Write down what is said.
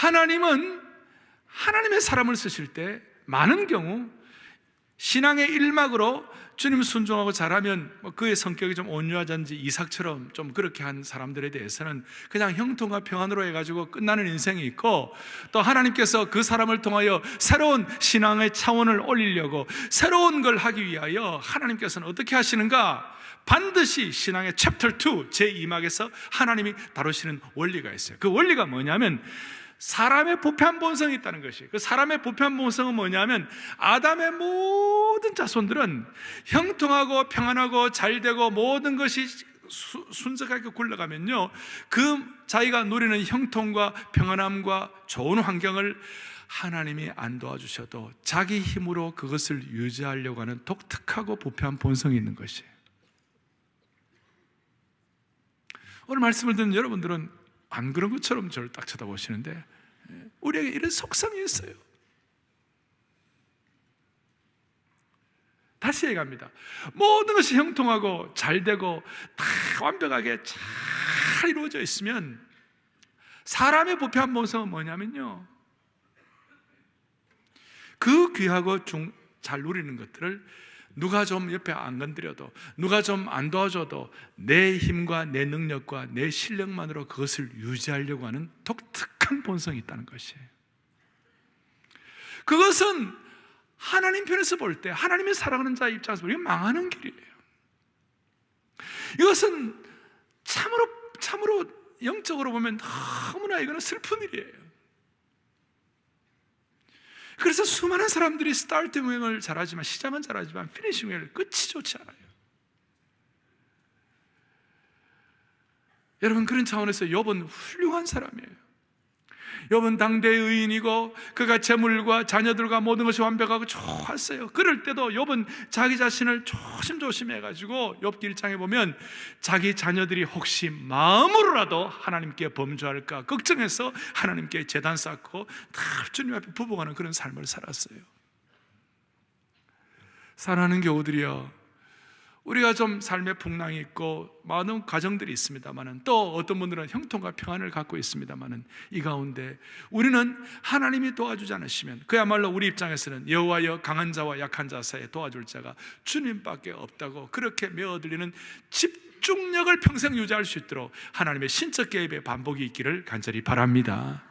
하나님은 하나님의 사람을 쓰실 때 많은 경우 신앙의 일막으로 주님 순종하고 잘하면 뭐 그의 성격이 좀 온유하든지 이삭처럼 좀 그렇게 한 사람들에 대해서는 그냥 형통과 평안으로 해가지고 끝나는 인생이 있고 또 하나님께서 그 사람을 통하여 새로운 신앙의 차원을 올리려고 새로운 걸 하기 위하여 하나님께서는 어떻게 하시는가? 반드시 신앙의 챕터 2 제2막에서 하나님이 다루시는 원리가 있어요. 그 원리가 뭐냐면 사람의 부패한 본성이 있다는 것이. 그 사람의 부패한 본성은 뭐냐면 아담의 모든 자손들은 형통하고 평안하고 잘되고 모든 것이 수- 순적하게 굴러가면요. 그 자기가 누리는 형통과 평안함과 좋은 환경을 하나님이 안 도와주셔도 자기 힘으로 그것을 유지하려고 하는 독특하고 부패한 본성이 있는 것이에요 오늘 말씀을 듣는 여러분들은 안 그런 것처럼 저를 딱 쳐다보시는데 예, 우리에게 이런 속성이 있어요. 다시 얘기합니다. 모든 것이 형통하고 잘 되고 다 완벽하게 잘 이루어져 있으면 사람의 부패한 본성은 뭐냐면요. 그 귀하고 중, 잘 누리는 것들을 누가 좀 옆에 안 건드려도 누가 좀 안 도와줘도 내 힘과 내 능력과 내 실력만으로 그것을 유지하려고 하는 독특한 본성이 있다는 것이에요. 그것은 하나님 편에서 볼 때 하나님의 사랑하는 자 입장에서 보면 망하는 길이에요. 이것은 참으로 참으로 영적으로 보면 너무나 이거는 슬픈 일이에요. 그래서 수많은 사람들이 스타트 여행을 잘하지만 시작은 잘하지만 피니시 여행을 끝이 좋지 않아요. 여러분 그런 차원에서 욥은 훌륭한 사람이에요. 욥은 당대의 의인이고 그가 재물과 자녀들과 모든 것이 완벽하고 좋았어요. 그럴 때도 욥은 자기 자신을 조심조심 해가지고 욥기 1장에 보면 자기 자녀들이 혹시 마음으로라도 하나님께 범죄할까 걱정해서 하나님께 재단 쌓고 다 주님 앞에 부복하는 그런 삶을 살았어요. 사랑하는 교우들이여 우리가 좀 삶의 풍랑이 있고 많은 가정들이 있습니다만은 또 어떤 분들은 형통과 평안을 갖고 있습니다만은 이 가운데 우리는 하나님이 도와주지 않으시면 그야말로 우리 입장에서는 여호와여 강한 자와 약한 자 사이에 도와줄 자가 주님밖에 없다고 그렇게 메어들리는 집중력을 평생 유지할 수 있도록 하나님의 신적 개입의 반복이 있기를 간절히 바랍니다.